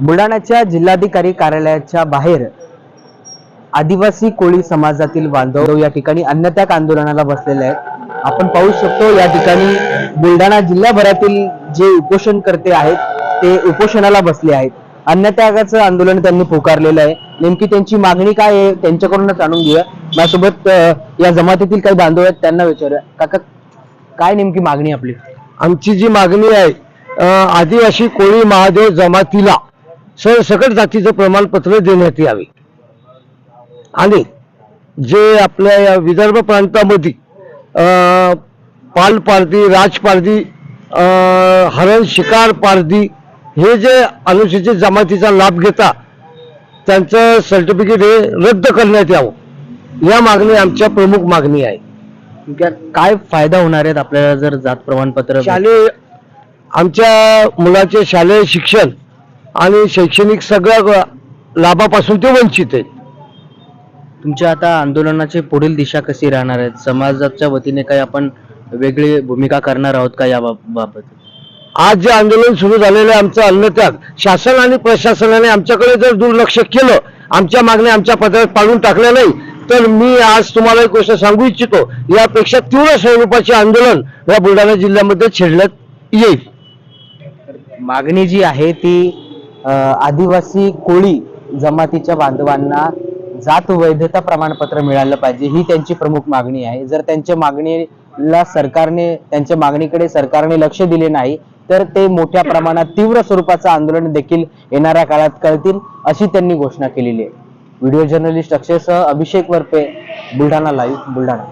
बुलडाण्याच्या जिल्हाधिकारी कार्यालयाच्या बाहेर आदिवासी कोळी समाजातील बांधव या ठिकाणी अन्नत्याग आंदोलनाला बसलेले आहेत. आपण पाहू शकतो या ठिकाणी बुलडाणा जिल्ह्याभरातील जे उपोषणकर्ते आहेत ते उपोषणाला बसले आहेत. अन्नत्यागाचं आंदोलन त्यांनी पुकारलेलं आहे. नेमकी त्यांची मागणी काय आहे त्यांच्याकडूनच जाणून घेऊया. माझ्यासोबत या जमातीतील काही बांधव आहेत त्यांना विचारूया. काका काय नेमकी मागणी आपली? आमची जी मागणी आहे आदिवासी कोळी महादेव जमातीला सरसकट जातीचं प्रमाणपत्र देण्यात यावे. आणि जे आपल्या या विदर्भ प्रांतामध्ये पालपारदी राजपारदी हरण शिकार पारधी हे जे अनुसूचित जमातीचा लाभ घेता त्यांचं सर्टिफिकेट हे रद्द करण्यात यावं. या मागणी आमच्या प्रमुख मागणी आहे. क्या- काय फायदा होणार आहेत आपल्याला जर जात प्रमाणपत्र शालेय आमच्या मुलाचे शालेय शिक्षण आणि शैक्षणिक सगळ्या ग- लाभापासून ते वंचित आहेत. तुमच्या आता आंदोलनाची पुढील दिशा कशी राहणार आहे समाजाच्या वतीने काही आपण वेगळी भूमिका करणार आहोत का या बाब- बाबत? आज जे आंदोलन सुरू झालेलं आहे आमचं अन्नत्याग शासन आणि प्रशासनाने आमच्याकडे जर दुर्लक्ष केलं आमच्या मागण्या आमच्या पत्रात पाडून टाकल्या नाही तर मी आज तुम्हाला एक गोष्ट सांगू इच्छितो. यापेक्षा तीव्र स्वरूपाचे आंदोलन या बुलढाणा जिल्ह्यामध्ये छेडण्यात येईल. मागणी जी आहे ती आदिवासी कोळी जमातीच्या बांधवांना जात वैधता प्रमाणपत्र मिळालं पाहिजे ही त्यांची प्रमुख मागणी आहे. जर त्यांच्या मागणीला सरकारने त्यांच्या मागणीकडे सरकारने लक्ष दिले नाही तर ते मोठ्या प्रमाणात तीव्र स्वरूपाचं आंदोलन देखील येणाऱ्या काळात करतील अशी त्यांनी घोषणा केलेली आहे. व्हिडिओ जर्नलिस्ट अक्षयसह अभिषेक वरपे बुलढाणा लाईव्ह बुलढाणा.